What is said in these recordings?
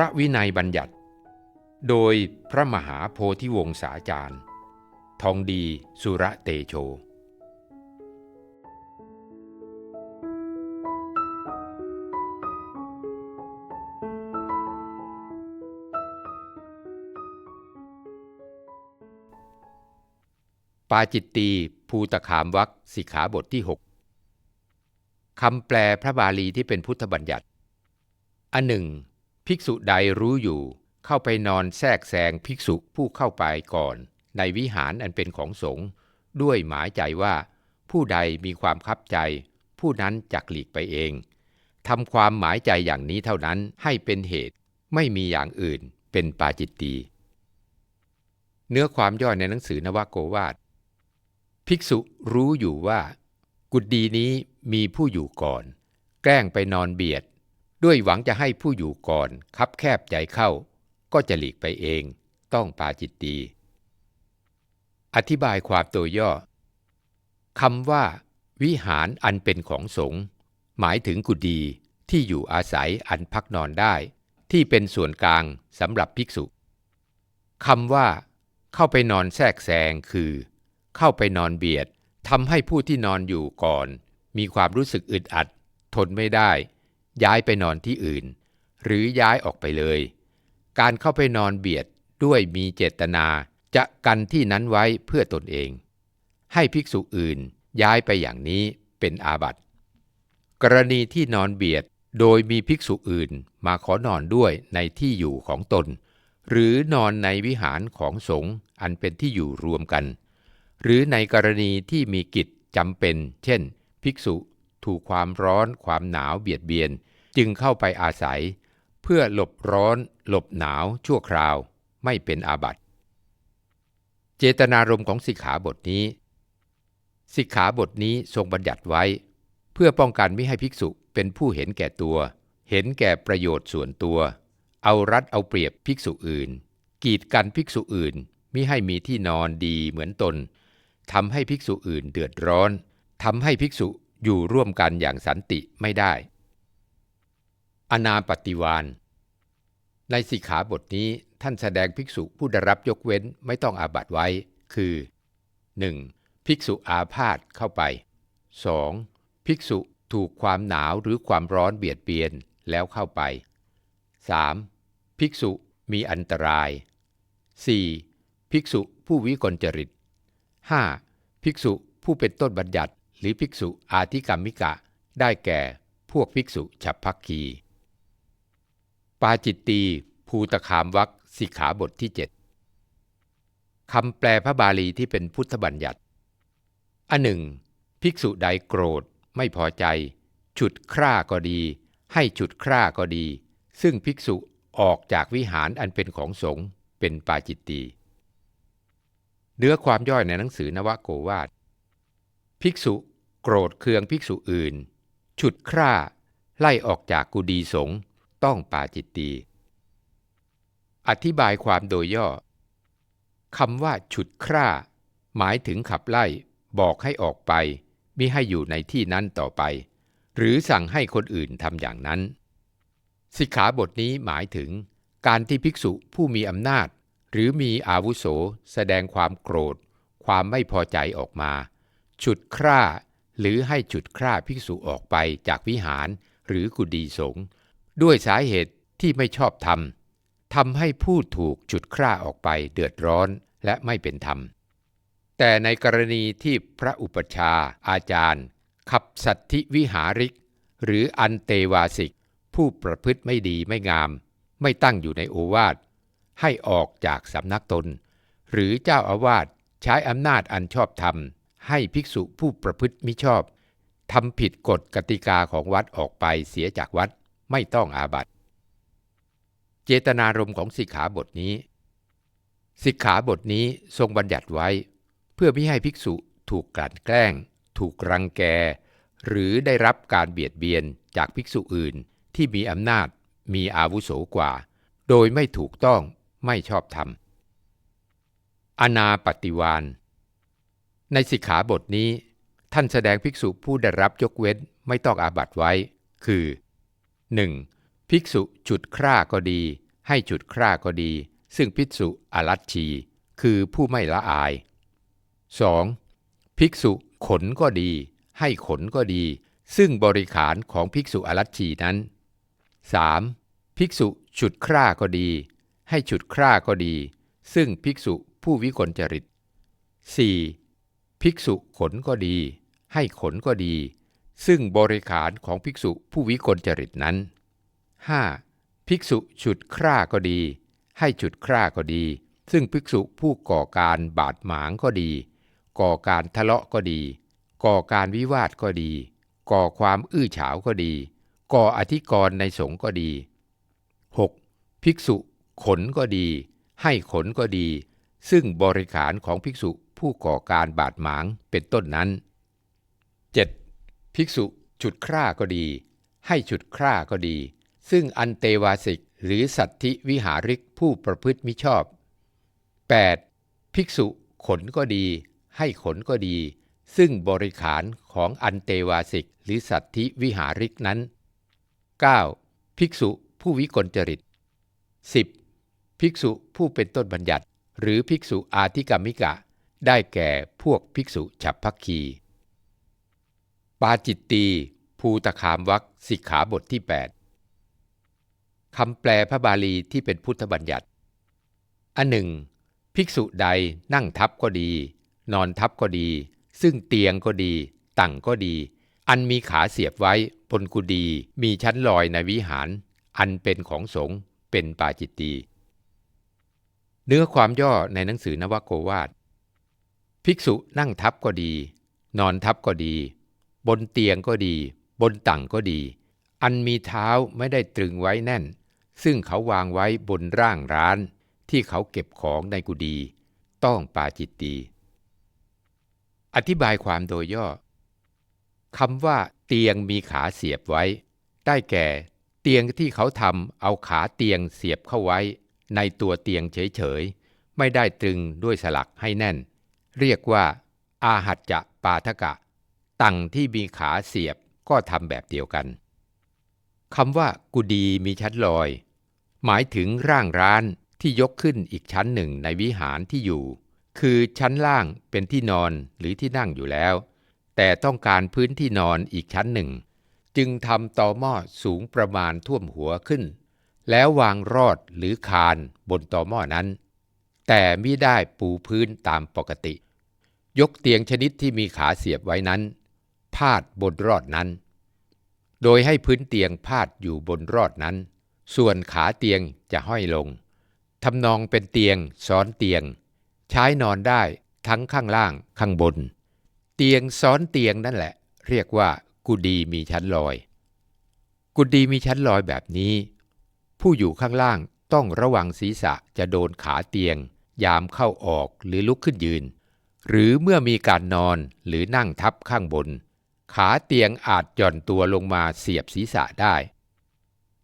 พระวินัยบัญญัติ โดยพระมหาโพธิวงศาจารย์ ทองดีสุระเตโชปาจิตตีภูตคามวักสิกขาบทที่ 6 คำแปลพระบาลีที่เป็นพุทธบัญญัติ อันหนึ่ง ภิกษุใดรู้อยู่ เข้าไปนอนแทรกแซงภิกษุผู้เข้าไปก่อน ในวิหารอันเป็นของสงฆ์ด้วยหมายใจว่า ผู้ใดมีความคับใจ ผู้นั้นจักหลีกไปเองทำความหมายใจอย่างนี้เท่านั้นให้เป็นเหตุ ไม่มีอย่างอื่นเป็นปาจิตตีเนื้อความย่อในหนังสือนวโกวาทภิกษุรู้อยู่ว่า กุฏดีนี้มีผู้อยู่ก่อน แกล้งไปนอนเบียด ด้วยหวังจะให้ผู้อยู่ก่อนคับแคบใจเข้า ก็จะหลีกไปเอง ต้องปาจิตตีอธิบายความตัวย่อคำว่า วิหารอันเป็นของสงฆ์หมายถึงกุฏิที่อยู่อาศัยอันพักนอนได้ ที่เป็นส่วนกลางสำหรับภิกษุคำว่า เข้าไปนอนแทรกแซงคือ เข้าไปนอนเบียดทำให้ผู้ที่นอนอยู่ก่อน มีความรู้สึกอึดอัด ทนไม่ได้ ย้ายไปนอนที่อื่น หรือย้ายออกไปเลย การเข้าไปนอนเบียดด้วยมีเจตนาจะกันที่นั้นไว้เพื่อตนเอง ให้ภิกษุอื่นย้ายไปอย่างนี้เป็นอาบัติ กรณีที่นอนเบียดโดยมีภิกษุอื่นมาขอนอนด้วยในที่อยู่ของตน หรือนอนในวิหารของสงฆ์อันเป็นที่อยู่รวมกัน หรือในกรณีที่มีกิจจำเป็น เช่น ภิกษุถูกความร้อนความหนาวเบียดเบียน จึงเข้าไปอาศัย เพื่อหลบร้อน หลบหนาวชั่วคราวไม่เป็นอาบัติ เจตนารมณ์ของสิกขาบทนี้ สิกขาบทนี้ทรงบัญญัติไว้ เพื่อป้องกันไม่ให้ภิกษุเป็นผู้เห็นแก่ตัว เห็นแก่ประโยชน์ส่วนตัว เอารัดเอาเปรียบภิกษุอื่น กีดกันภิกษุอื่นมิให้มีที่นอนดีเหมือนตนทำให้ภิกษุอื่นเดือดร้อนทำให้ภิกษุอยู่ร่วมกันอย่างสันติไม่ได้ อนาปฏิวานในสิกขาบทนี้ท่านแสดงภิกษุผู้ได้รับยกเว้นไม่ต้องอาบัตไว้ คือ 1. ภิกษุอาพาธเข้าไป 2. ภิกษุถูกความหนาวหรือความร้อนเบียดเบียนแล้วเข้าไป 3. ภิกษุมีอันตราย 4. ภิกษุผู้วิกลจริต 5. ภิกษุผู้เป็นต้นบัญญัติ หรือภิกษุอาธิกรรมิกะ ได้แก่พวกภิกษุฉับพักคีาจิตตีภูตคามวักสิกขาบทที่ 7 คำแปลพระบาลีที่เป็นพุทธบัญญัติ อันหนึ่ง ภิกษุใดโกรธไม่พอใจ ฉุดคร่าก็ดี ให้ฉุดคร่าก็ดี ซึ่งภิกษุออกจากวิหารอันเป็นของสงฆ์เป็นปาจิตตีเนื้อความย่อยในหนังสือนวโกวาท ภิกษุโกรธเคืองภิกษุอื่น ฉุดคร่าไล่ออกจากกุดีสงฆ์ ต้องปาจิตตี อธิบายความโดยย่อคำว่าฉุดคร่า หมายถึงขับไล่บอกให้ออกไปมิให้อยู่ในที่นั้นต่อไป หรือสั่งให้คนอื่นทำอย่างนั้น สิกขาบทนี้หมายถึง การที่ภิกษุผู้มีอำนาจ หรือมีอาวุโส แสดงความโกรธ ความไม่พอใจออกมา ฉุดคร่า หรือให้ฉุดคร่าภิกษุออกไปจากวิหารหรือกุฏิสงฆ์ ด้วยสาเหตุที่ไม่ชอบธรรมทำให้ผู้ถูกฉุดคร่าออกไปเดือดร้อนและไม่เป็นธรรม แต่ในกรณีที่พระอุปชาอาจารย์ ขับสัตธิวิหาริก หรืออันเตวาสิก ผู้ประพฤติไม่ดีไม่งาม ไม่ตั้งอยู่ในโอวาท ให้ออกจากสำนักตน หรือเจ้าอาวาสใช้อำนาจอันชอบธรรม ให้ภิกษุผู้ประพฤติมิชอบทำผิดกฎกติกาของวัดออกไปเสียจากวัด ไม่ต้องอาบัติ เจตนารมณ์ของสิกขาบทนี้ สิกขาบทนี้ทรงบัญญัติไว้ เพื่อไม่ให้ภิกษุถูกกลั่นแกล้ง ถูกรังแก หรือได้รับการเบียดเบียนจากภิกษุอื่นที่มีอำนาจมีอาวุโสกว่า โดยไม่ถูกต้องไม่ชอบธรรม อนาปฏิวานในสิกขาบทนี้ ท่านแสดงภิกษุผู้ได้รับยกเว้นไม่ต้องอาบัตไว้ คือ 1. ภิกษุจุดคร่าก็ดี ให้ฉุดคร่าก็ดี ซึ่งภิกษุอรัชชี คือผู้ไม่ละอาย 2. ภิกษุขนก็ดี ให้ขนก็ดี ซึ่งบริขารของภิกษุอรัชชีนั้น 3. ภิกษุฉุดคร่าก็ดี ให้ฉุดคร่าก็ดี ซึ่งภิกษุผู้วิกลจริต 4. ภิกษุขนก็ดี ให้ขนก็ดี ซึ่งบริขารของภิกษุผู้วิกลจริตนั้น 5. ภิกษุฉุดคร่าก็ดี ให้ฉุดคร่าก็ดี ซึ่งภิกษุผู้ก่อการบาดหมางก็ดี ก่อการทะเลาะก็ดี ก่อการวิวาทก็ดี ก่อความอื้อฉาวก็ดี ก่ออธิกรณ์ในสงฆ์ก็ดี 6. ภิกษุขนก็ดี ให้ขนก็ดี ซึ่งบริขารของภิกษุผู้ก่อการบาดหมางเป็นต้นนั้น 7. ภิกษุฉุดคร่าก็ดี ให้ฉุดคร่าก็ดี ซึ่งอันเตวาสิกหรือสัตธิวิหาริกผู้ประพฤติมิชอบ 8. ภิกษุขนก็ดี ให้ขนก็ดี ซึ่งบริขารของอันเตวาสิกหรือสัตธิวิหาริกนั้น 9. ภิกษุผู้วิกลจริต 10. ภิกษุผู้เป็นต้นบัญญัติ หรือภิกษุอาธิกรรมิกะ ได้แก่พวกภิกษุฉับพักคี ปาจิตตี ภูตคามวักสิกขาบทที่ 8 คำแปลพระบาลีที่เป็นพุทธบัญญัติ อันหนึ่ง ภิกษุใดนั่งทับก็ดี นอนทับก็ดี ซึ่งเตียงก็ดี ตั่งก็ดี อันมีขาเสียบไว้บนกุดีมีชั้นลอยในวิหาร อันเป็นของสงฆ์เป็นปาจิตตี เนื้อความย่อในหนังสือนวโกวาท ภิกษุนั่งทับก็ดี นอนทับก็ดี บนเตียงก็ดี บนตั่งก็ดี อันมีเท้าไม่ได้ตรึงไว้แน่น ซึ่งเขาวางไว้บนร่างร้าน ที่เขาเก็บของในกุดี ต้องปาจิตตี อธิบายความโดยย่อคำว่าเตียงมีขาเสียบไว้ ได้แก่ เตียงที่เขาทำเอาขาเตียงเสียบเข้าไว้ ในตัวเตียงเฉยๆ ไม่ได้ตรึงด้วยสลักให้แน่น เรียกว่า อาหัจจะปาทกะ ตังที่มีขาเสียบก็ทำแบบเดียวกันคำว่ากุดีมีชั้นลอย หมายถึงร่างร้านที่ยกขึ้นอีกชั้นหนึ่งในวิหารที่อยู่ คือชั้นล่างเป็นที่นอนหรือที่นั่งอยู่แล้ว แต่ต้องการพื้นที่นอนอีกชั้นหนึ่ง จึงทำต่อหม้อสูงประมาณท่วมหัวขึ้น แล้ววางรอดหรือคานบนต่อหม้อนั้น แต่ไม่ได้ปูพื้นตามปกติ ยกเตียงชนิดที่มีขาเสียบไว้นั้น พาดบนรอดนั้น โดยให้พื้นเตียงพาดอยู่บนรอดนั้น ส่วนขาเตียงจะห้อยลงทำนองเป็นเตียงซ้อนเตียง ใช้นอนได้ทั้งข้างล่างข้างบน เตียงซ้อนเตียงนั่นแหละ เรียกว่า กุดีมีชั้นลอย กุดีมีชั้นลอยแบบนี้ ผู้อยู่ข้างล่างต้องระวังศีรษะจะโดนขาเตียง ยามเข้าออกหรือลุกขึ้นยืน หรือเมื่อมีการนอนหรือนั่งทับข้างบน ขาเตียงอาจหย่อนตัวลงมาเสียบศีรษะได้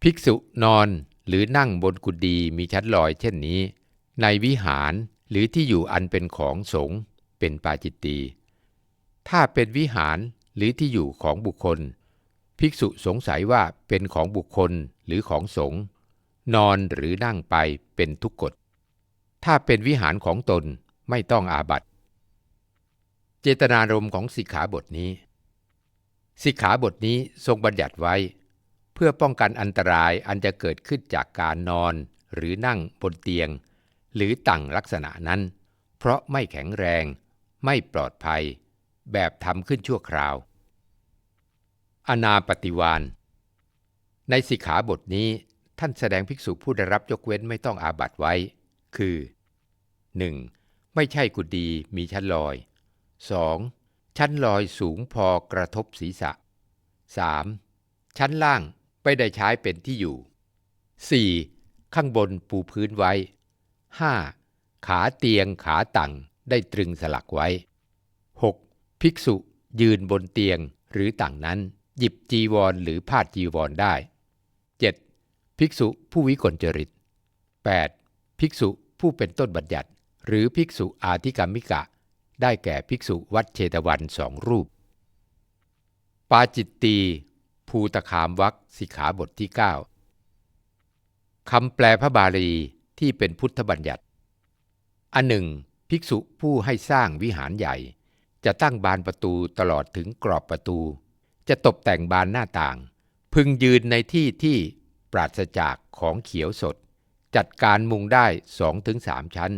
ภิกษุนอนหรือนั่งบนกุดีมีชั้นลอยเช่นนี้ ในวิหารหรือที่อยู่อันเป็นของสงฆ์เป็นปาจิตตี ถ้าเป็นวิหารหรือที่อยู่ของบุคคล ภิกษุสงสัยว่าเป็นของบุคคลหรือของสงฆ์นอนหรือนั่งไปเป็นทุกกฎ ถ้าเป็นวิหารของตนไม่ต้องอาบัตเจตนารมณ์ของสิกขาบทนี้ สิกขาบทนี้ทรงบัญญัติไว้ เพื่อป้องกันอันตรายอันจะเกิดขึ้นจากการนอนหรือนั่งบนเตียง หรือตั้งลักษณะนั้น เพราะไม่แข็งแรง ไม่ปลอดภัย แบบทำขึ้นชั่วคราว อนาปฏิวานในสิกขาบทนี้ท่านแสดงภิกษุผู้ได้รับยกเว้นไม่ต้องอาบัตไว้ คือ 1. ไม่ใช่กุดีมีชั้นลอย 2. ชั้นลอยสูงพอกระทบศีรษะ 3. ชั้นล่างไม่ได้ใช้เป็นที่อยู่ 4. ข้างบนปูพื้นไว้ 5. ขาเตียงขาตั่งได้ตรึงสลักไว้ 6. ภิกษุยืนบนเตียงหรือต่างนั้น หยิบจีวรหรือพาดจีวรได้ 7. ภิกษุผู้วิกลจริต 8. ภิกษุผู้เป็นต้นบัญญัติ หรือภิกษุอาธิกรรมิกะ ได้แก่ภิกษุวัดเชตวันสองรูป ปาจิตตีภูตคามวักสิกขาบทที่คำแปลพระบาลีที่เป็นพุทธบัญญัติ อันหนึ่ง ภิกษุผู้ให้สร้างวิหารใหญ่ จะตั้งบานประตูตลอดถึงกรอบประตู จะตกแต่งบานหน้าต่าง พึงยืนในที่ที่ปราศจากของเขียวสด จัดการมุงได้สองถึงสามชั้น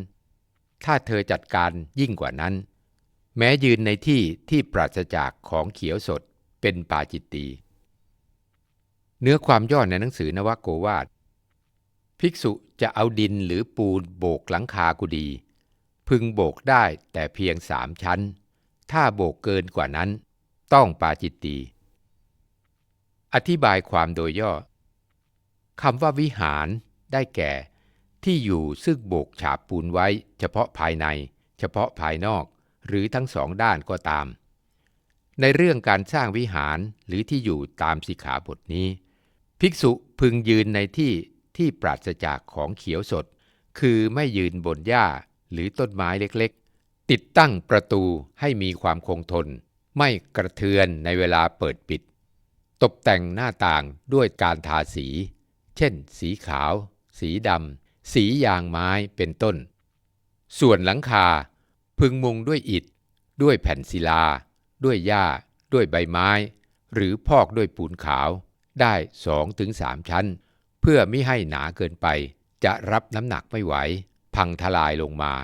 ถ้าเธอจัดการยิ่งกว่านั้น แม้ยืนในที่ที่ปราศจากของเขียวสดเป็นปาจิตตีเนื้อความย่อในหนังสือนวโกวาท ภิกษุจะเอาดินหรือปูนโบกหลังคากุดี พึงโบกได้แต่เพียงสามชั้น ถ้าโบกเกินกว่านั้น ต้องปาจิตตีอธิบายความโดยย่อคำว่าวิหารได้แก่ ที่อยู่ซึ่งโบกฉาบปูนไว้ เฉพาะภายใน เฉพาะภายนอก หรือทั้งสองด้านก็ตาม ในเรื่องการสร้างวิหารหรือที่อยู่ตามสิกขาบทนี้ ภิกษุพึงยืนในที่ที่ปราศจากของเขียวสด คือไม่ยืนบนหญ้าหรือต้นไม้เล็กๆ ติดตั้งประตูให้มีความคงทน ไม่กระเทือนในเวลาเปิดปิด ตกแต่งหน้าต่างด้วยการทาสี เช่น สีขาว สีดำสียางไม้เป็นต้น ส่วนหลังคา พึงมุงด้วยอิฐ ด้วยแผ่นศิลา ด้วยหญ้า ด้วยใบไม้ หรือพอกด้วยปูนขาวได้สองถึงสามชั้น เพื่อไม่ให้หนาเกินไป จะรับน้ำหนักไม่ไหว พังทลายลงมา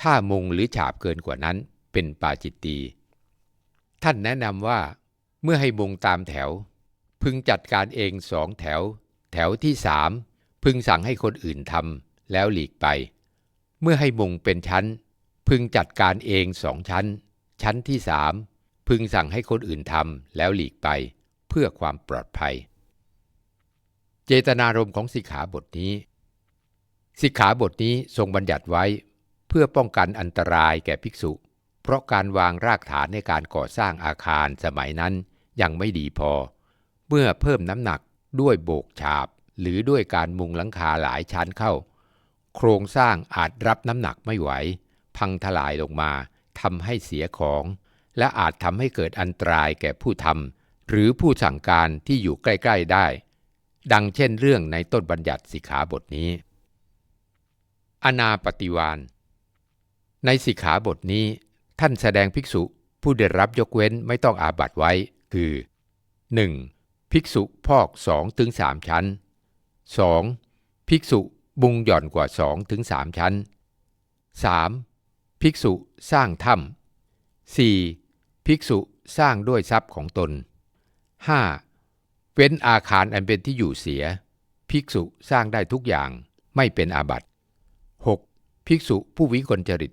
ถ้ามุงหรือฉาบเกินกว่านั้นเป็นปาจิตตีท่านแนะนำว่า เมื่อให้มุงตามแถว พึงจัดการเองสองแถว แถวที่สามพึงสั่งให้คนอื่นทำแล้วหลีกไป เมื่อให้มุงเป็นชั้น พึงจัดการเองสองชั้น ชั้นที่สามพึงสั่งให้คนอื่นทำแล้วหลีกไปเพื่อความปลอดภัย เจตนารมณ์ของสิกขาบทนี้สิกขาบทนี้ทรงบัญญัติไว้เพื่อป้องกันอันตรายแก่ภิกษุ เพราะการวางรากฐานในการก่อสร้างอาคารสมัยนั้นยังไม่ดีพอ เมื่อเพิ่มน้ำหนักด้วยโบกฉาบ หรือด้วยการมุงหลังคาหลายชั้นเข้า โครงสร้างอาจรับน้ำหนักไม่ไหว พังทลายลงมาทำให้เสียของ และอาจทำให้เกิดอันตรายแก่ผู้ทำหรือผู้สั่งการที่อยู่ใกล้ ๆได้ ดังเช่นเรื่องในต้นบัญญัติสิกขาบทนี้ อนาปฏิวานในสิกขาบทนี้ ท่านแสดงภิกษุผู้ได้รับยกเว้นไม่ต้องอาบัตไว้ คือ 1. ภิกษุพอก2ถึง3ชั้น 2. ภิกษุบุงหย่อนกว่า2ถึง3ชั้น 3. ภิกษุสร้างถ้ำ 4. ภิกษุสร้างด้วยทรัพย์ของตน 5. เว้นอาคารอันเป็นที่อยู่เสีย ภิกษุสร้างได้ทุกอย่างไม่เป็นอาบัติ 6. ภิกษุผู้วิกลจริต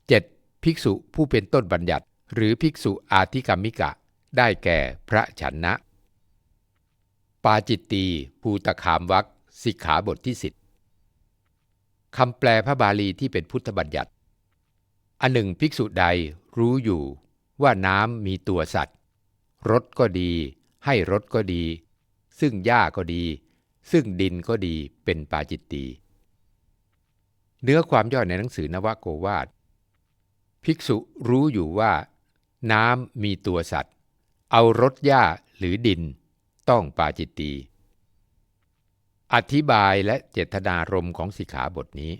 7. ภิกษุผู้เป็นต้นบัญญัติ หรือภิกษุอาธิกรรมิกะ ได้แก่พระฉันนะ ปาจิตตีภูตคามวักสิกขาบทที่สิบคำแปลพระบาลีที่เป็นพุทธบัญญัติ อันหนึ่งภิกษุใดรู้อยู่ว่าน้ำมีตัวสัตว์รสก็ดี ให้รสก็ดี ซึ่งหญ้าก็ดี ซึ่งดินก็ดีเป็นปาจิตตีเนื้อความย่อในหนังสือนวโกวาท ภิกษุรู้อยู่ว่า น้ำมีตัวสัตว์ เอารสหญ้าหรือดิน ต้องปาจิตตีอธิบายและเจตนารมณ์ของสิกขาบทนี้